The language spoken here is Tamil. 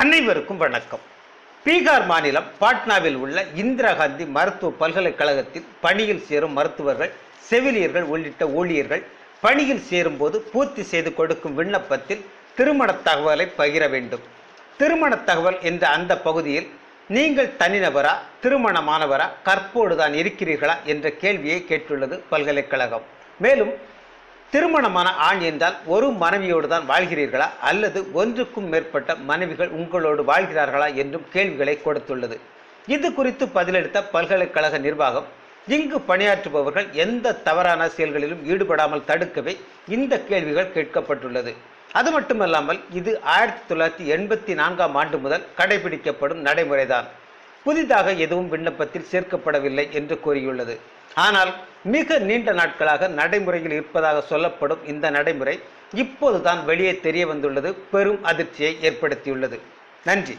அனைவருக்கும் வணக்கம். பீகார் மாநிலம் பாட்னாவில் உள்ள இந்திரா காந்தி மருத்துவ பல்கலைக்கழகத்தில் பணியில் சேரும் மருத்துவர்கள் செவிலியர்கள் உள்ளிட்ட ஊழியர்கள் பணியில் சேரும்போது பூர்த்தி செய்து கொடுக்கும் விண்ணப்பத்தில் திருமண தகவலை பகிர வேண்டும். திருமண தகவல் என்ற அந்த பகுதியில் நீங்கள் தனிநபரா திருமணமானவரா கற்போடு தான் இருக்கிறீர்களா என்ற கேள்வியை கேட்டுள்ளது பல்கலைக்கழகம். மேலும் திருமணமான ஆண் என்றால் ஒரு மனைவியோடு தான் வாழ்கிறீர்களா? அல்லது ஒன்றுக்கும் மேற்பட்ட மனைவிகள் உங்களோடு வாழ்கிறார்களா என்றும் கேள்விகளை கொடுத்துள்ளது. இது குறித்து பதிலளித்த பல்கலைக்கழக நிர்வாகம் இங்கு பணியாற்றுபவர்கள் எந்த தவறான செயல்களிலும் ஈடுபடாமல் தடுக்கவே இந்த கேள்விகள் கேட்கப்பட்டுள்ளது. அது மட்டுமல்லாமல் இது ஆயிரத்தி தொள்ளாயிரத்தி எண்பத்தி நான்காம் ஆண்டு முதல் கடைபிடிக்கப்படும் நடைமுறைதான். புதிதாக எதுவும் விண்ணப்பத்தில் சேர்க்கப்படவில்லை என்று கூறியுள்ளது. ஆனால் மிக நீண்ட நாட்களாக நடைமுறையில் இருப்பதாக சொல்லப்படும் இந்த நடைமுறை இப்போதுதான் வெளியே தெரிய வந்துள்ளது. பெரும் அதிர்ச்சியை ஏற்படுத்தியுள்ளது. நன்றி.